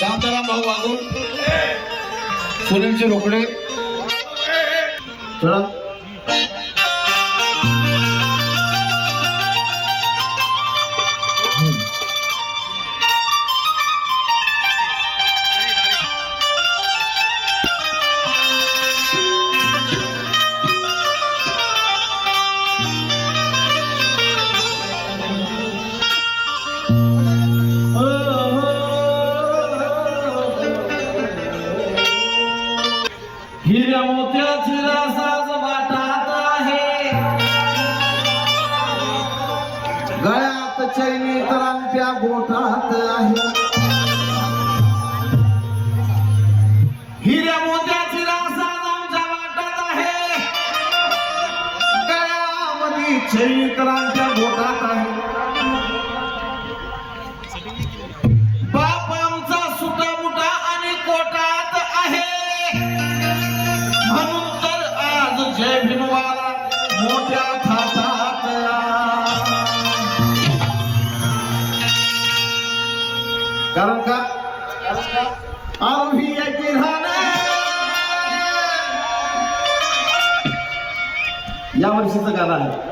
शांताराम भाऊ वागून सुनीलचे रोकडे. चला. गळ्यामध्ये गोटात आहे. बाप आमचा सुटा आणि कोटात आहे. म्हणून तर आज जय मोठ्या थाटात कारण का? आम्ही एक या वर्षीचं गाणं आहे.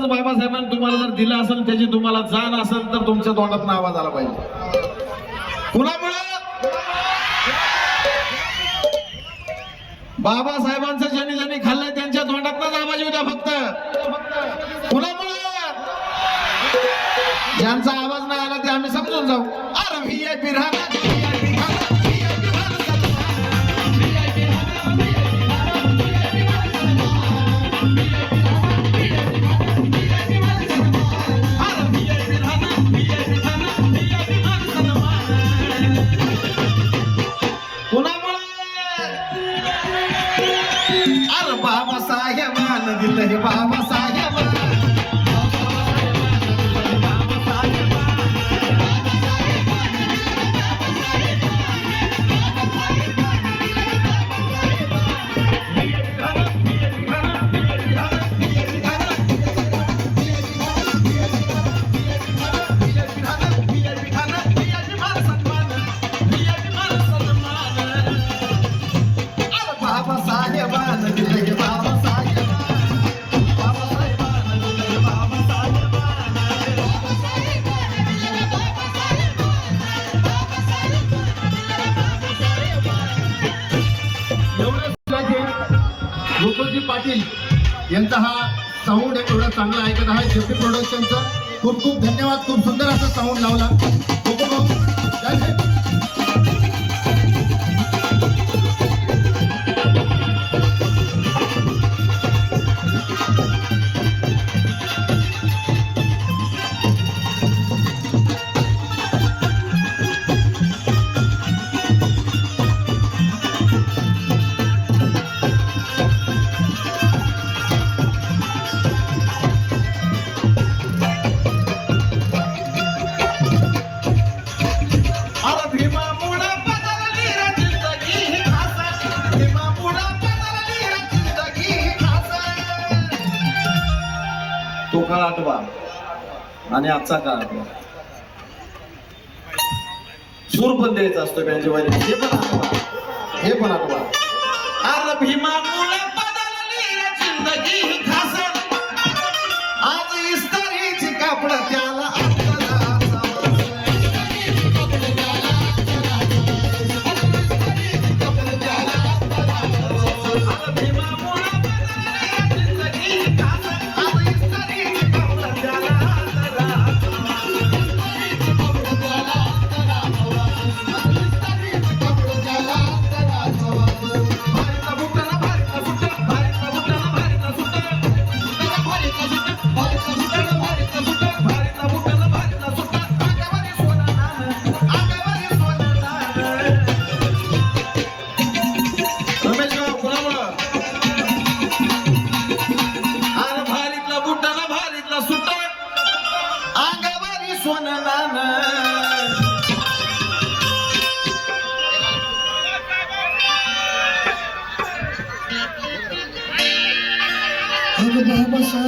आवाज बाबासाहेबांनी तुम्हाला जर दिला असेल त्याची तुम्हाला जाण असेल तर तुमच्या तोंडात आवाज आला पाहिजे. कुणामुळं? बाबासाहेबांचं ज्यांनी ज्यांनी खाल्लंय त्यांच्या तोंडातनच आवाज येऊ द्या फक्त. कुणामुळं? ज्यांचा आवाज नाही आला ते आम्ही समजून जाऊ. अरे व्ही आय पी राहणार. अरे बाबासाहेबान दिलं हे बाबासाहेब. बाबासाहेबान पाटील यांचा हा साऊंड एवढा चांगला ऐकत आहे. शेवटी प्रोडक्शनचं खूप खूप धन्यवाद. खूप सुंदर असा साऊंड लावला. खूप खूप आठवा आणि आजचा काळ. आठवा सूर पण द्यायचा असतो बँजोवाली हे पण आठवा. हे पण आठवा. अरे भीमा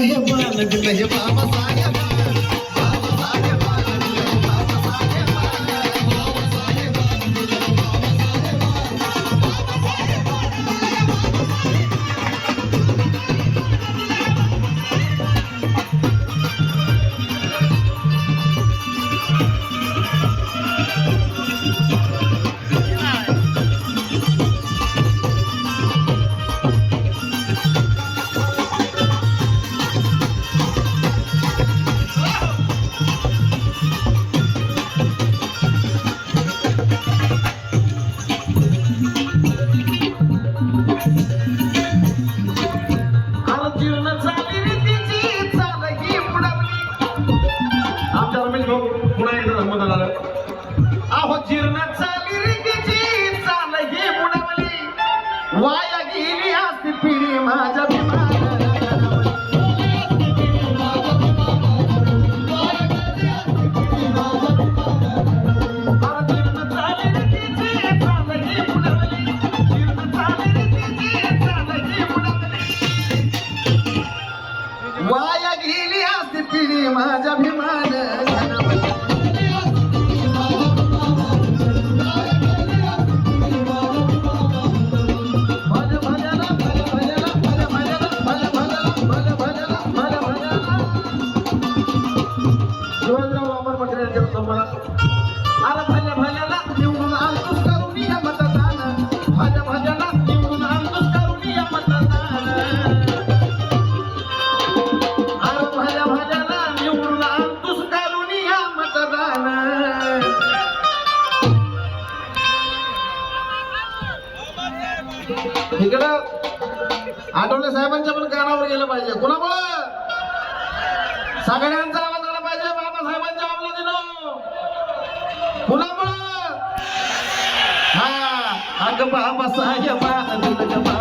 مهمان بمهمان مصايب पुन्हा एकदा धर्मदान आलं अहो शिवाजीराव बाबर पटेल यांच्या मला आला भज भजन निवडून आणतोस करून या मतदान. भज भजन निवडून आणतोस करून या मतदान. अरे भल्या भल्याला निवडून आणतोस करून या मतदान. इकडं आठवले साहेबांच्या पण कानावर गेलं पाहिजे. कोणामुळं? सगळ्यांचा आवाज आला पाहिजे बाबासाहेबांच्या आवाज दिलो कुणामुळं हा अग